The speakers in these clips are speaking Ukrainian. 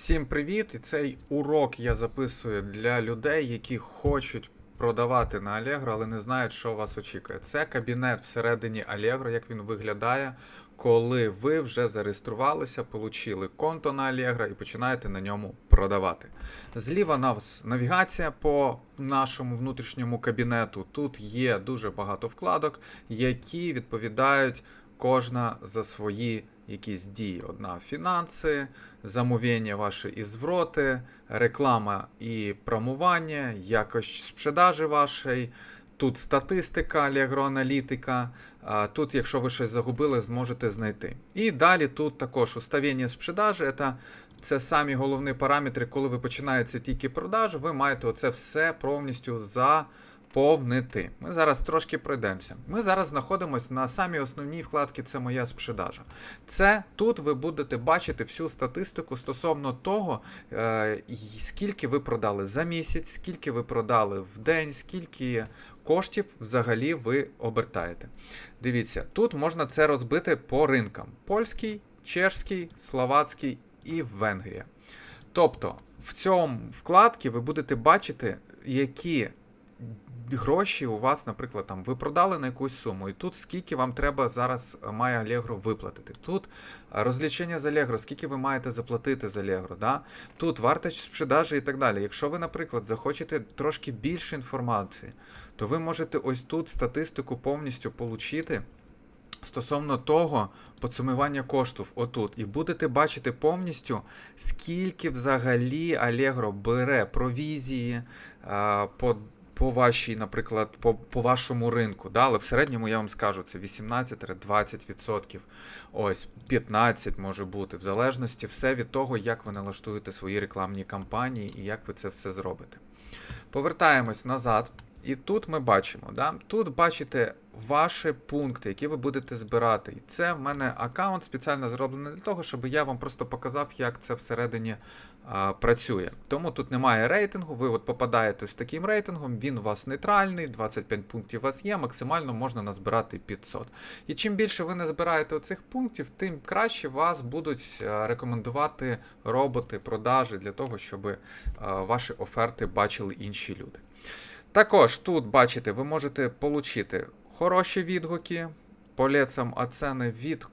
Всім привіт! І цей урок я записую для людей, які хочуть продавати на Allegro, але не знають, що вас очікує. Це кабінет всередині Allegro, як він виглядає, коли ви вже зареєструвалися, отримали конто на Allegro і починаєте на ньому продавати. Зліва нас навігація по нашому внутрішньому кабінету. Тут є дуже багато вкладок, які відповідають кожна за свої якісь дії. Одна фінанси, замовлення ваші і звроти, реклама і промування, якость споживі вашої. Тут статистика, Allegro Тут, якщо ви щось загубили, зможете знайти. І далі тут також уставлення споживі, це, це самі головні параметри, коли ви починаєте тільки продаж, ви маєте оце все повністю за повнити. Ми зараз трошки пройдемося. Ми зараз знаходимося на самій основній вкладці це моя спшедажа. Це тут ви будете бачити всю статистику стосовно того, е, скільки ви продали за місяць, скільки ви продали в день, скільки коштів взагалі ви обертаєте. Дивіться, тут можна це розбити по ринкам: польський, чешський, словацький і Венгрія. Тобто в цьому вкладці ви будете бачити, які гроші у вас, наприклад, там ви продали на якусь суму, і тут скільки вам треба зараз е, має Allegro виплатити. Тут е, розлічення з Allegro, скільки ви маєте заплатити за Allegro, да? тут вартість продажі і так далі. Якщо ви, наприклад, захочете трошки більше інформації, то ви можете ось тут статистику повністю получити. Стосовно того підсумування коштів отут, і будете бачити повністю, скільки взагалі Allegro бере провізії по, по вашій, наприклад, по, по вашому ринку. Да? Але в середньому я вам скажу, це 18-20%, ось 15 може бути, в залежності все від того, як ви налаштуєте свої рекламні кампанії і як ви це все зробите. Повертаємось назад. І тут ми бачимо, да? тут бачите ваші пункти, які ви будете збирати. І це в мене аккаунт спеціально зроблений для того, щоб я вам просто показав, як це всередині а, працює. Тому тут немає рейтингу, ви от попадаєте з таким рейтингом, він у вас нейтральний, 25 пунктів у вас є, максимально можна назбирати 500. І чим більше ви назбираєте оцих пунктів, тим краще вас будуть рекомендувати роботи, продажі для того, щоб а, ваші оферти бачили інші люди. Також тут, бачите, ви можете отримати хороші відгуки, по лецам оцени від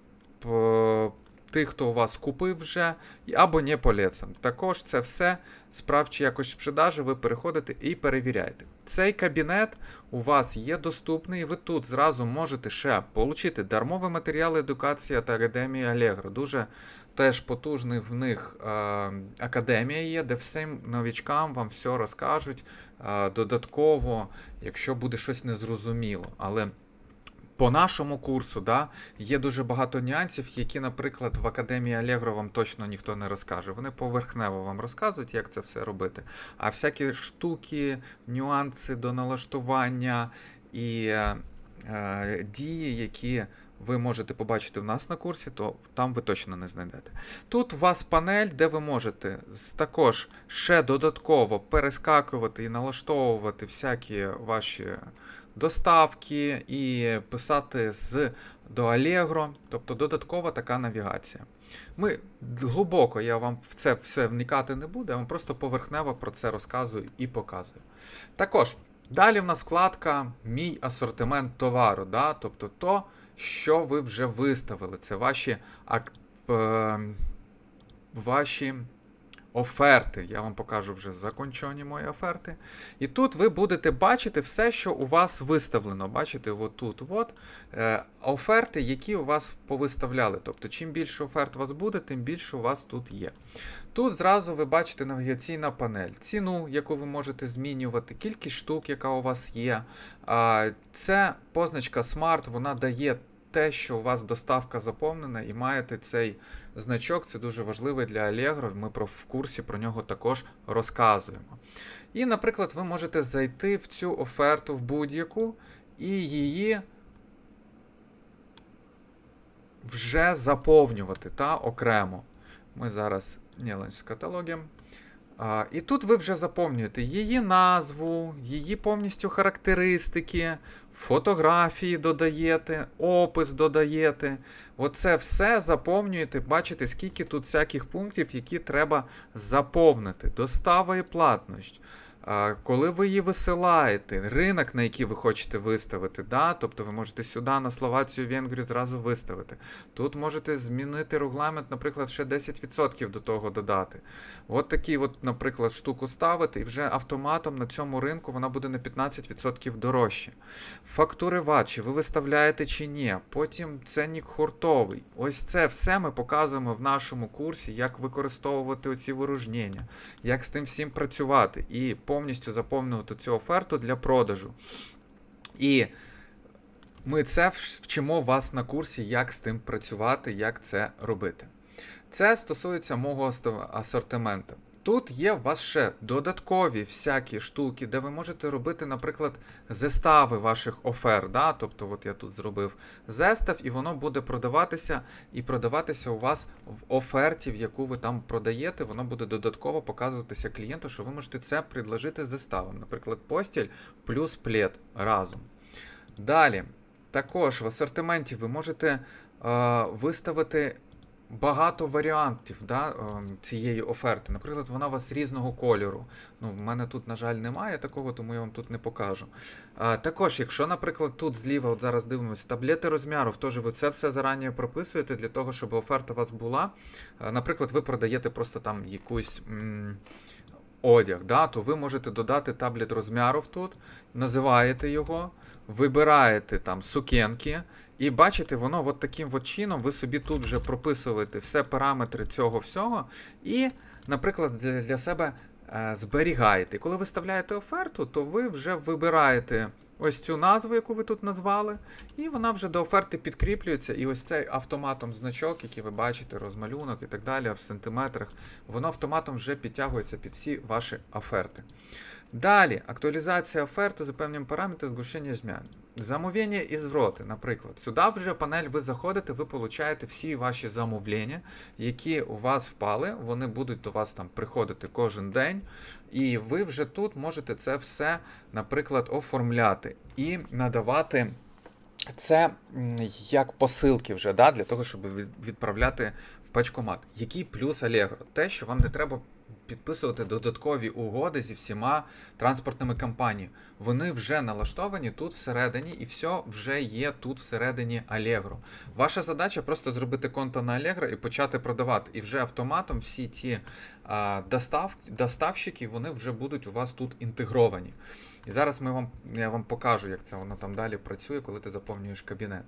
е, тих, хто у вас купив вже, або не по лецам. Також це все справчі якось продажі, ви переходите і перевіряєте. Цей кабінет у вас є доступний, і ви тут зразу можете ще отримати дармові матеріали едукації та академії Allegro. Дуже теж потужний в них е, академія є, де всім новічкам вам все розкажуть е, додатково, якщо буде щось незрозуміло. Але по нашому курсу да, є дуже багато нюансів, які, наприклад, в Академії Allegro вам точно ніхто не розкаже. Вони поверхнево вам розказують, як це все робити. А всякі штуки, нюанси до налаштування і е, е, дії, які ви можете побачити в нас на курсі, то там ви точно не знайдете. Тут у вас панель, де ви можете також ще додатково перескакувати і налаштовувати всякі ваші доставки і писати з до Allegro, тобто додаткова така навігація. Ми глибоко, я вам в це все вникати не буду, я вам просто поверхнево про це розказую і показую. Також далі в нас вкладка Мій асортимент товару. Да? Тобто то, що ви вже виставили. Це ваші, ак... е... ваші оферти. Я вам покажу вже закончені мої оферти. І тут ви будете бачити все, що у вас виставлено. Бачите, отут от, е, оферти, які у вас повиставляли. Тобто, чим більше оферт у вас буде, тим більше у вас тут є. Тут зразу ви бачите навігаційна панель, ціну, яку ви можете змінювати, кількість штук, яка у вас є. А, Це позначка Smart, вона дає те, що у вас доставка заповнена, і маєте цей значок. Це дуже важливий для Allegro. Ми про, в курсі про нього також розказуємо. І, наприклад, ви можете зайти в цю оферту в будь-яку і її вже заповнювати та окремо. Ми зараз не з каталогом. І тут ви вже заповнюєте її назву, її повністю характеристики, фотографії додаєте, опис додаєте. Оце все заповнюєте. Бачите, скільки тут всяких пунктів, які треба заповнити. Достава і платність. Коли ви її висилаєте, ринок, на який ви хочете виставити, да? тобто ви можете сюди на Словацію, Венгрію зразу виставити. Тут можете змінити регламент, наприклад, ще 10% до того додати. От такий, от, наприклад, штуку ставити, і вже автоматом на цьому ринку вона буде на 15% дорожче. Фактури ВАТ, ви виставляєте чи ні. Потім ценник хуртовий. Ось це все ми показуємо в нашому курсі, як використовувати оці ворожнення, як з тим всім працювати і повністю заповнювати цю оферту для продажу. І ми це вчимо вас на курсі, як з тим працювати, як це робити. Це стосується мого асортименту. Тут є у вас ще додаткові всякі штуки, де ви можете робити, наприклад, зестави ваших офер. Да? Тобто, от я тут зробив зестав, і воно буде продаватися і продаватися у вас в оферті, в яку ви там продаєте. Воно буде додатково показуватися клієнту, що ви можете це предложити зеставом. Наприклад, постіль плюс плед разом. Далі, також в асортименті ви можете е, виставити багато варіантів да, е, цієї оферти. Наприклад, вона у вас різного кольору. Ну, в мене тут, на жаль, немає такого, тому я вам тут не покажу. А, також, якщо, наприклад, тут зліва, от зараз дивимося, таблети розмірів, теж ви це все зарані прописуєте для того, щоб оферта у вас була. А, наприклад, ви продаєте просто там якусь. м, Одяг, да, то ви можете додати таблет розмірів тут, називаєте його, вибираєте там сукенки, і бачите, воно от таким от чином ви собі тут вже прописуєте все параметри цього всього, і, наприклад, для себе е, зберігаєте. Коли ви виставляєте оферту, то ви вже вибираєте ось цю назву, яку ви тут назвали, і вона вже до оферти підкріплюється. І ось цей автоматом значок, який ви бачите, розмалюнок і так далі, в сантиметрах, воно автоматом вже підтягується під всі ваші оферти. Далі, актуалізація оферти за певним параметром згущення змін. Замовлення і звроти, наприклад. Сюди вже панель ви заходите, ви получаєте всі ваші замовлення, які у вас впали, вони будуть до вас там приходити кожен день, і ви вже тут можете це все, наприклад, оформляти і надавати. Це як посилки вже, да, для того, щоб відправляти в пачкомат. Який плюс Allegro? Те, що вам не треба підписувати додаткові угоди зі всіма транспортними компаніями. Вони вже налаштовані тут всередині, і все вже є тут всередині Allegro. Ваша задача просто зробити конто на Allegro і почати продавати. І вже автоматом всі ті а, достав, доставщики вони вже будуть у вас тут інтегровані. І зараз ми вам, я вам покажу, як це воно там далі працює, коли ти заповнюєш кабінет.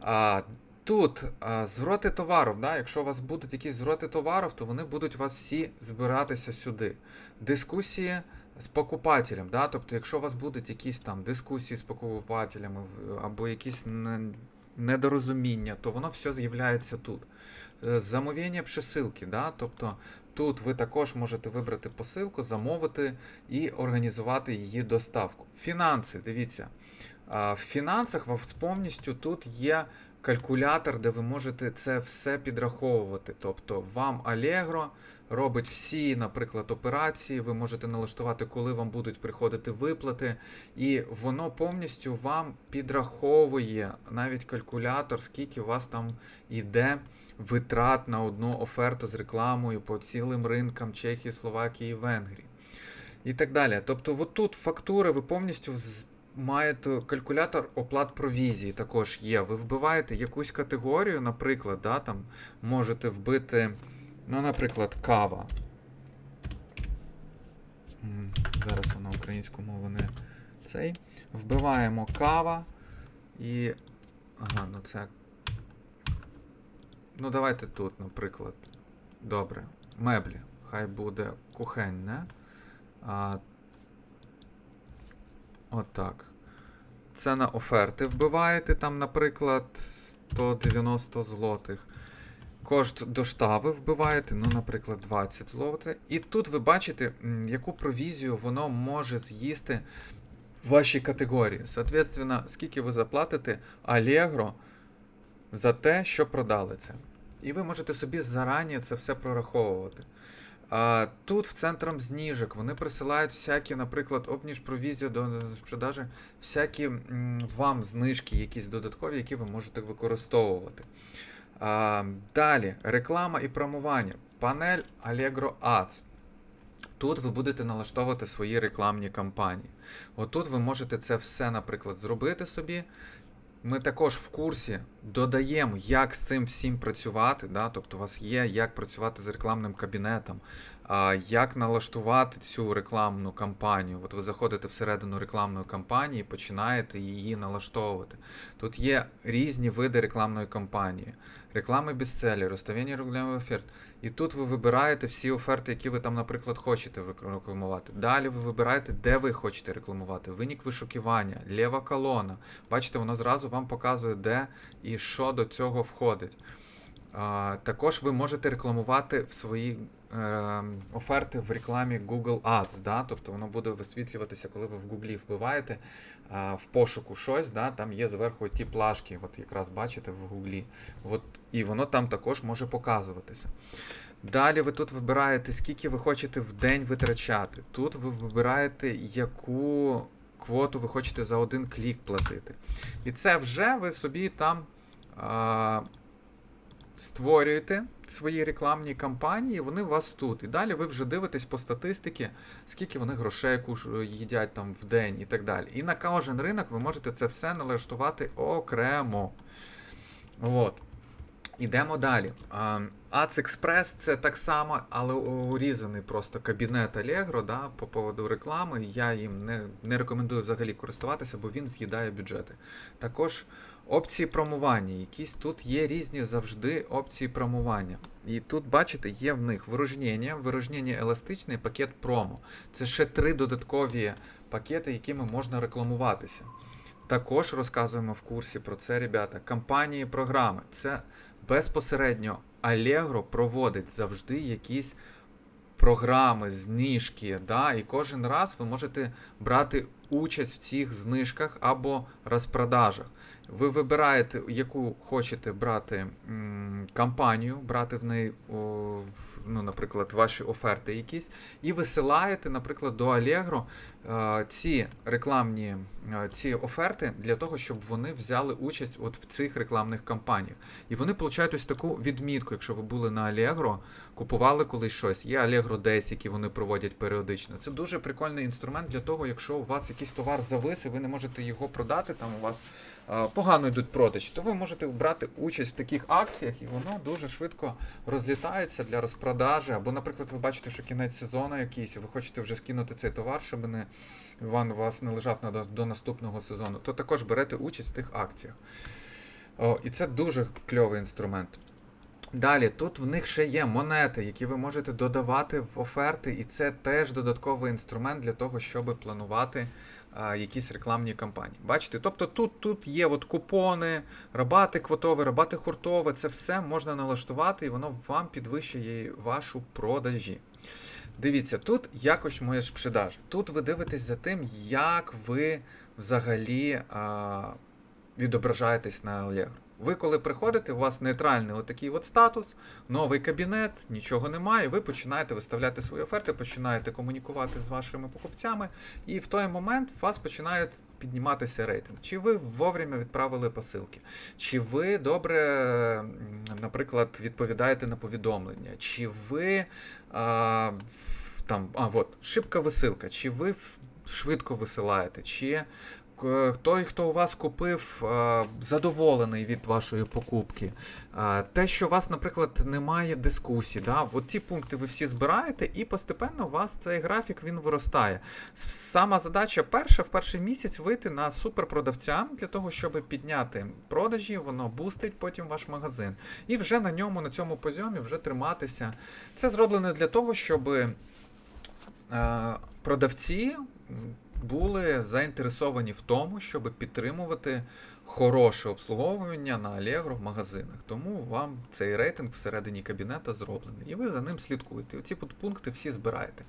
А, тут а, звроти товарів, да? якщо у вас будуть якісь звроти товарів, то вони будуть вас всі збиратися сюди. Дискусії з покупателем, да? тобто, якщо у вас будуть якісь там дискусії з покупателями або якісь не- недорозуміння, то воно все з'являється тут. Е, Замовлення присилки, да? тобто тут ви також можете вибрати посилку, замовити і організувати її доставку. Фінанси, дивіться. В фінансах повністю тут є калькулятор, де ви можете це все підраховувати. Тобто вам Allegro робить всі, наприклад, операції, ви можете налаштувати, коли вам будуть приходити виплати, і воно повністю вам підраховує навіть калькулятор, скільки у вас там іде витрат на одну оферту з рекламою по цілим ринкам Чехії, Словакії, Венгрії. І так далі. Тобто, от тут фактури ви повністю маєте калькулятор оплат провізії також є. Ви вбиваєте якусь категорію, наприклад, да, там можете вбити, ну, наприклад, кава. Зараз вона українську мову не цей. Вбиваємо кава і. Ага, ну це. Ну, давайте тут, наприклад. Добре. Меблі. Хай буде кухенне. А, Отак. Це на оферти вбиваєте, там, наприклад, 190 злотих. Кошт достави вбиваєте, ну, наприклад, 20 злотих. І тут ви бачите, яку провізію воно може з'їсти в вашій категорії. Соответственно, скільки ви заплатите Allegro за те, що продали це. І ви можете собі зарані це все прораховувати. А, тут в центром знижок вони присилають всякі, наприклад, обніж провізія до продажі, всякі м, вам знижки, якісь додаткові, які ви можете використовувати. А, далі, реклама і промування. Панель Allegro Ads. Тут ви будете налаштовувати свої рекламні кампанії. Отут ви можете це все, наприклад, зробити собі. Ми також в курсі додаємо, як з цим всім працювати. Да? Тобто, у вас є як працювати з рекламним кабінетом, як налаштувати цю рекламну кампанію. От ви заходите всередину рекламної кампанії, починаєте її налаштовувати. Тут є різні види рекламної кампанії, реклами бестселі, розставлення рекламних оферт. І тут ви вибираєте всі оферти, які ви там, наприклад, хочете рекламувати. Далі ви вибираєте, де ви хочете рекламувати. Винік вишукування, лєва колона. Бачите, воно зразу вам показує, де і що до цього входить. Також ви можете рекламувати в свої е, оферти в рекламі Google Ads. Да? Тобто воно буде висвітлюватися, коли ви в Google вбиваєте а, в пошуку щось, да? там є зверху ті плашки, от якраз бачите в Google. От, і воно там також може показуватися. Далі ви тут вибираєте, скільки ви хочете в день витрачати. Тут ви вибираєте, яку квоту ви хочете за один клік платити. І це вже ви собі там а, створюєте свої рекламні кампанії, вони у вас тут. І далі ви вже дивитесь по статистиці, скільки вони грошей їдять там в день і так далі. І на кожен ринок ви можете це все налаштувати окремо. От. Ідемо далі. А, Ads Express це так само, але урізаний просто кабінет Allegro да, по поводу реклами. Я їм не, не рекомендую взагалі користуватися, бо він з'їдає бюджети. Також опції промування. Якісь тут є різні завжди опції промування. І тут, бачите, є в них вирожнення, вирожнення еластичне і пакет промо. Це ще три додаткові пакети, якими можна рекламуватися. Також розказуємо в курсі про це, ребята. Кампанії програми. Це безпосередньо Allegro проводить завжди якісь програми, знижки. Да? І кожен раз ви можете брати участь в цих знижках або розпродажах. Ви вибираєте, яку хочете брати кампанію, брати в неї, ну, наприклад, ваші оферти якісь, і висилаєте, наприклад, до Allegro е, ці рекламні е, ці оферти для того, щоб вони взяли участь от в цих рекламних кампаніях. І вони получають ось таку відмітку, якщо ви були на Allegro, купували колись щось. Є Allegro Days, які вони проводять періодично. Це дуже прикольний інструмент для того, якщо у вас якийсь товар завис, і ви не можете його продати, там у вас е, погано йдуть продажі, то ви можете брати участь в таких акціях, і воно дуже швидко розлітається для розпродажі. Або, наприклад, ви бачите, що кінець сезону якийсь, і ви хочете вже скинути цей товар, щоб не він у вас не лежав на, до наступного сезону, то також берете участь в тих акціях. О, і це дуже кльовий інструмент. Далі, тут в них ще є монети, які ви можете додавати в оферти, і це теж додатковий інструмент для того, щоб планувати а, якісь рекламні кампанії. Бачите, тобто тут, тут є от купони, рабати квотові, рабати хуртове, це все можна налаштувати, і воно вам підвищує вашу продажі. Дивіться, тут якось моє ж продажі. Тут ви дивитесь за тим, як ви взагалі а, відображаєтесь на Allegro. Ви коли приходите, у вас нейтральний отакий от статус, новий кабінет, нічого немає. Ви починаєте виставляти свої оферти, починаєте комунікувати з вашими покупцями, і в той момент у вас починає підніматися рейтинг. Чи ви вовремя відправили посилки, чи ви добре, наприклад, відповідаєте на повідомлення, чи ви а, там, а, от, шибка висилка, чи ви швидко висилаєте, чи той, хто у вас купив, задоволений від вашої покупки. Те, що у вас, наприклад, немає дискусій, да? от ці пункти ви всі збираєте, і постепенно у вас цей графік він виростає. Сама задача перша в перший місяць вийти на суперпродавця для того, щоб підняти продажі, воно бустить потім ваш магазин. І вже на ньому, на цьому позьомі вже триматися. Це зроблено для того, щоб е, продавці були заінтересовані в тому, щоб підтримувати хороше обслуговування на Allegro в магазинах. Тому вам цей рейтинг всередині кабінета зроблений. І ви за ним слідкуєте. Оці пункти всі збираєте.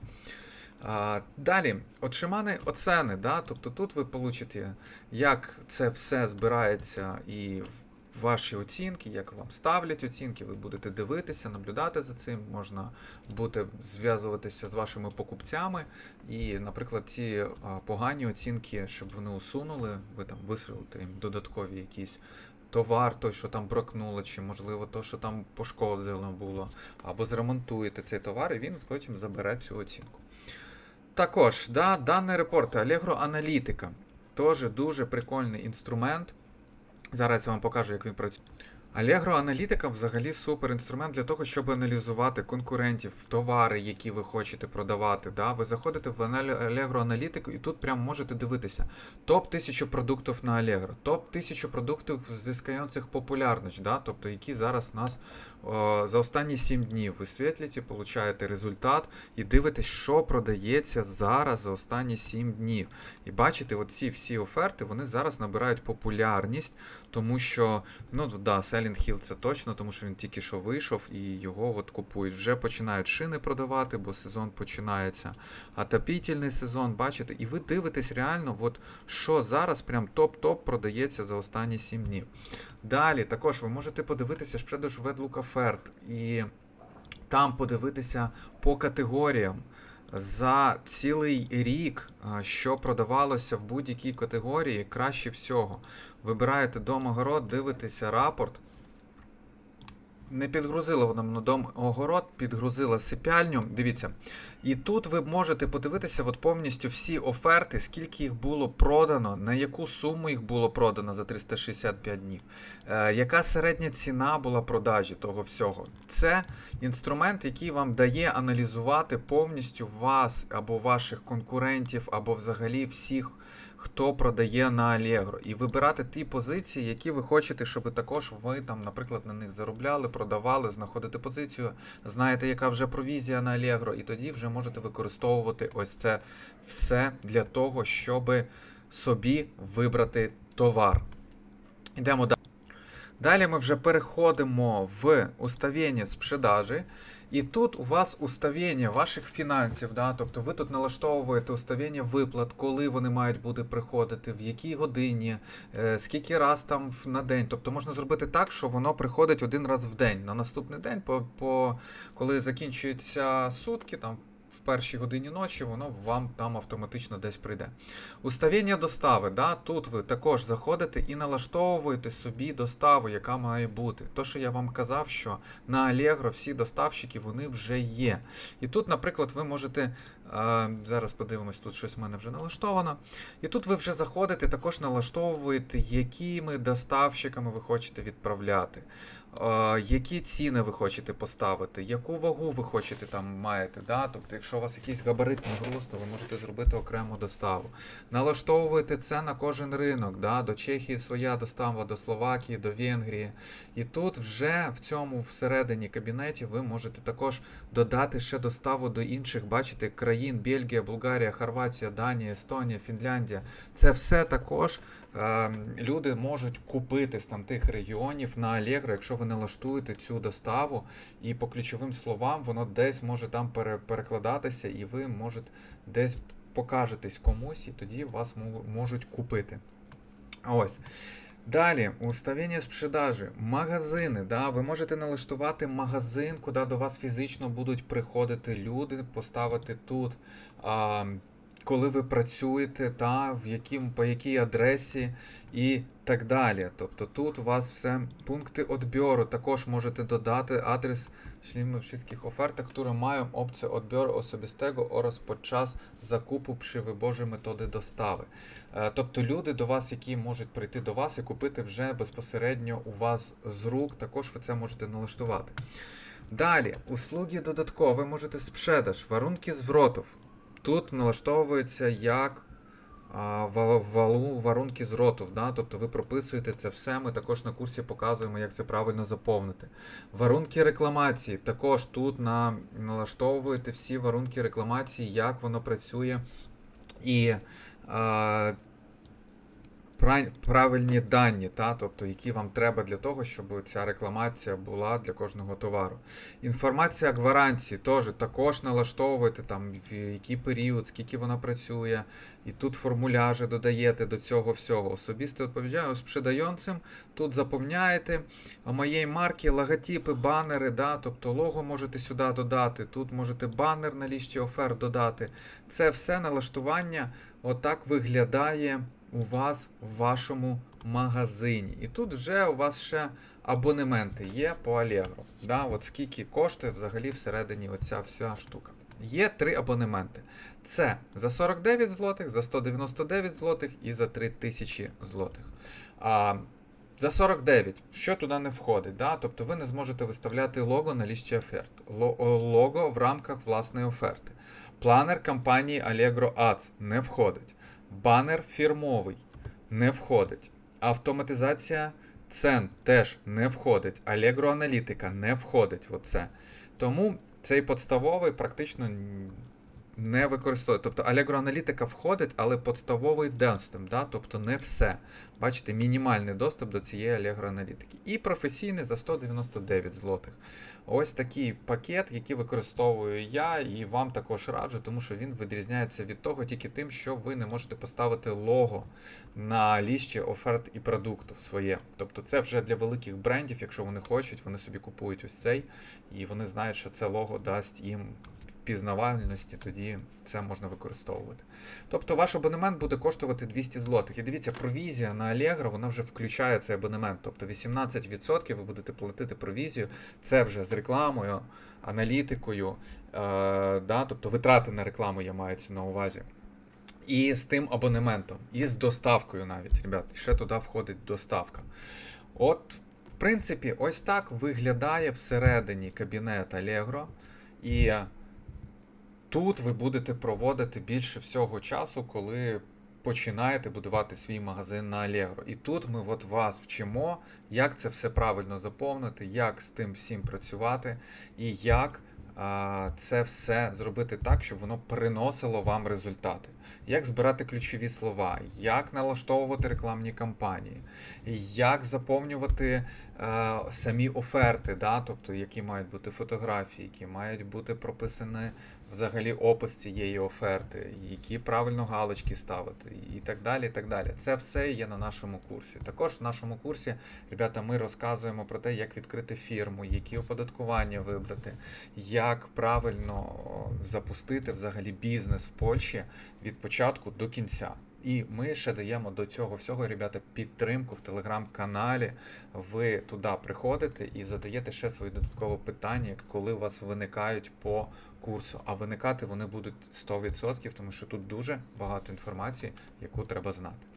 А, далі, отшимани оцени. Да? Тобто тут ви получите, як це все збирається і ваші оцінки, як вам ставлять оцінки, ви будете дивитися, наблюдати за цим, можна буде зв'язуватися з вашими покупцями. І, наприклад, ці а, погані оцінки, щоб вони усунули, ви там вистрілите їм додаткові якісь. Товар, той, що там бракнуло, чи можливо то, що там пошкоджено було, або зремонтуєте цей товар, і він потім забере цю оцінку. Також, да, даний репорт Allegro Аналітика. Теж дуже прикольний інструмент. Зараз я вам покажу, як він працює. Allegro Аналітика взагалі супер інструмент для того, щоб аналізувати конкурентів, товари, які ви хочете продавати. Да? Ви заходите в Allegro Аналітику і тут прямо можете дивитися топ 1000 продуктів на Allegro, топ 1000 продуктів зискаючих популярність, да? тобто які зараз нас о, за останні 7 днів висвітлюєте, получаєте результат і дивитесь, що продається зараз за останні 7 днів. І бачите, от ці всі оферти вони зараз набирають популярність, тому що ну да, Silent Hill це точно, тому що він тільки що вийшов і його от купують. Вже починають шини продавати, бо сезон починається. Отопітельний сезон, бачите, і ви дивитесь реально, от що зараз прям топ-топ продається за останні 7 днів. Далі також ви можете подивитися Шпредуш Ведлук Оферт і там подивитися по категоріям. За цілий рік, що продавалося в будь-якій категорії, краще всього. Вибираєте дом огород, дивитеся рапорт. Не підгрузила вона на дом огород, підгрузила сипяльню. Дивіться. І тут ви можете подивитися от повністю всі оферти, скільки їх було продано, на яку суму їх було продано за 365 днів, е, яка середня ціна була продажі того всього. Це інструмент, який вам дає аналізувати повністю вас або ваших конкурентів, або взагалі всіх, хто продає на Allegro, і вибирати ті позиції, які ви хочете, щоб також ви там, наприклад, на них заробляли, продавали, знаходите позицію, знаєте, яка вже провізія на Allegro, і тоді вже можете використовувати ось це все для того, щоб собі вибрати товар. Йдемо далі. Далі ми вже переходимо в уставління з продажі. І тут у вас уставлення ваших фінансів, да? тобто ви тут налаштовуєте уставлення виплат, коли вони мають бути приходити, в якій годині, е, скільки раз там на день. Тобто можна зробити так, що воно приходить один раз в день. На наступний день, по, по, коли закінчуються сутки, там першій годині ночі, воно вам там автоматично десь прийде. Уставління достави. Да? Тут ви також заходите і налаштовуєте собі доставу, яка має бути. То, що я вам казав, що на Allegro всі доставщики вони вже є. І тут, наприклад, ви можете. е, Зараз подивимось, тут щось в мене вже налаштовано. І тут ви вже заходите, також налаштовуєте, якими доставщиками ви хочете відправляти, які ціни ви хочете поставити, яку вагу ви хочете там маєте. Да? Тобто, якщо у вас якийсь габаритний груз, то ви можете зробити окрему доставу. Налаштовуєте це на кожен ринок. Да? До Чехії своя достава, до Словакії, до Венгрії. І тут вже в цьому всередині кабінеті ви можете також додати ще доставу до інших, бачите, країн: Бельгія, Болгарія, Хорватія, Данія, Естонія, Фінляндія. Це все також е, люди можуть купити з там тих регіонів на Allegro, якщо ви налаштуєте цю доставу, і по ключовим словам воно десь може там перекладатися, і ви можете десь покажетесь комусь, і тоді вас можуть купити. Ось. Далі, уставління з продажі, магазини. Да? Ви можете налаштувати магазин, куди до вас фізично будуть приходити люди, поставити тут, а, коли ви працюєте, та, в яким, по якій адресі і так далі. Тобто тут у вас все пункти відбору. Також можете додати адрес членів wszystkich офертах, które mają opcję odbioru osobistego oraz podczas закупу przy wyborze методи достави. Е, Тобто люди до вас, які можуть прийти до вас і купити вже безпосередньо у вас з рук, також ви це можете налаштувати. Далі, услуги додаткові можете спrzedаж, warunki звротів. Тут налаштовується як валу варунки зротів, да? тобто ви прописуєте це все. Ми також на курсі показуємо, як це правильно заповнити. Варунки рекламації. Також тут на, налаштовуєте всі варунки рекламації, як воно працює. І пра- правильні дані, та, тобто, які вам треба для того, щоб ця рекламація була для кожного товару. Інформація гарантії теж також налаштовуєте там в який період, скільки вона працює, і тут формуляжі додаєте до цього всього. Особисто відповідаю з пшедайонцем, тут заповняєте моєї марки, логотипи, банери, да, тобто лого можете сюди додати, тут можете банер на лісті оферт додати. Це все налаштування отак виглядає у вас в вашому магазині. І тут вже у вас ще абонементи є по Allegro. Да? От скільки коштує взагалі всередині оця вся штука. Є три абонементи. Це за 49 злотих, за 199 злотих і за 3000 злотих. А, за 49, що туди не входить, да? тобто ви не зможете виставляти лого на лісті оферт, лого в рамках власної оферти. Планер компанії Allegro Ads не входить. Банер фірмовий не входить. Автоматизація цен теж не входить. Allegro аналітика не входить в оце. Тому цей подставовий практично не використовує. Тобто Allegro аналітика входить, але подставовий доступ, да? тобто не все. Бачите, мінімальний доступ до цієї Allegro аналітики. І професійний за 199 злотих. Ось такий пакет, який використовую я і вам також раджу, тому що він відрізняється від того тільки тим, що ви не можете поставити лого на лісті оферт і продуктів своє. Тобто це вже для великих брендів, якщо вони хочуть, вони собі купують ось цей, і вони знають, що це лого дасть їм впізнавальності, тоді це можна використовувати. Тобто ваш абонемент буде коштувати 200 злотих. І дивіться, провізія на Allegro, вона вже включає цей абонемент. Тобто 18% ви будете платити провізію. Це вже з рекламою, аналітикою, е, да, тобто витрати на рекламу я мається на увазі. І з тим абонементом, і з доставкою навіть, ребят, ще туди входить доставка. От, в принципі, ось так виглядає всередині кабінет Allegro. І тут ви будете проводити більше всього часу, коли починаєте будувати свій магазин на Allegro. І тут ми от вас вчимо, як це все правильно заповнити, як з тим всім працювати, і як це все зробити так, щоб воно приносило вам результати. Як збирати ключові слова, як налаштовувати рекламні кампанії, як заповнювати е, самі оферти, да? тобто які мають бути фотографії, які мають бути прописані взагалі опис цієї оферти, які правильно галочки ставити, і так далі. і так далі. Це все є на нашому курсі. Також в нашому курсі, ребята, ми розказуємо про те, як відкрити фірму, які оподаткування вибрати, як правильно запустити взагалі бізнес в Польщі від початку до кінця. І ми ще даємо до цього всього, ребята, підтримку в телеграм-каналі. Ви туди приходите і задаєте ще свої додаткові питання, коли у вас виникають по курсу. А виникати вони будуть 100%, тому що тут дуже багато інформації, яку треба знати.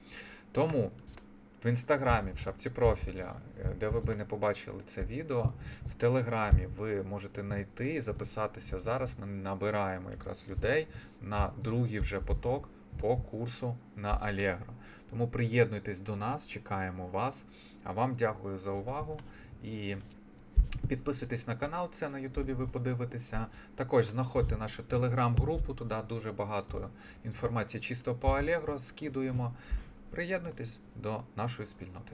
Тому в інстаграмі, в шапці профіля, е, де ви би не побачили це відео, в телеграмі ви можете знайти і записатися зараз. Ми набираємо якраз людей на другий вже поток по курсу на Allegro. Тому приєднуйтесь до нас, чекаємо вас. А вам дякую за увагу і підписуйтесь на канал, це на Ютубі ви подивитеся. Також знаходьте нашу телеграм-групу, туди дуже багато інформації чисто по Allegro скидуємо. Приєднуйтесь до нашої спільноти.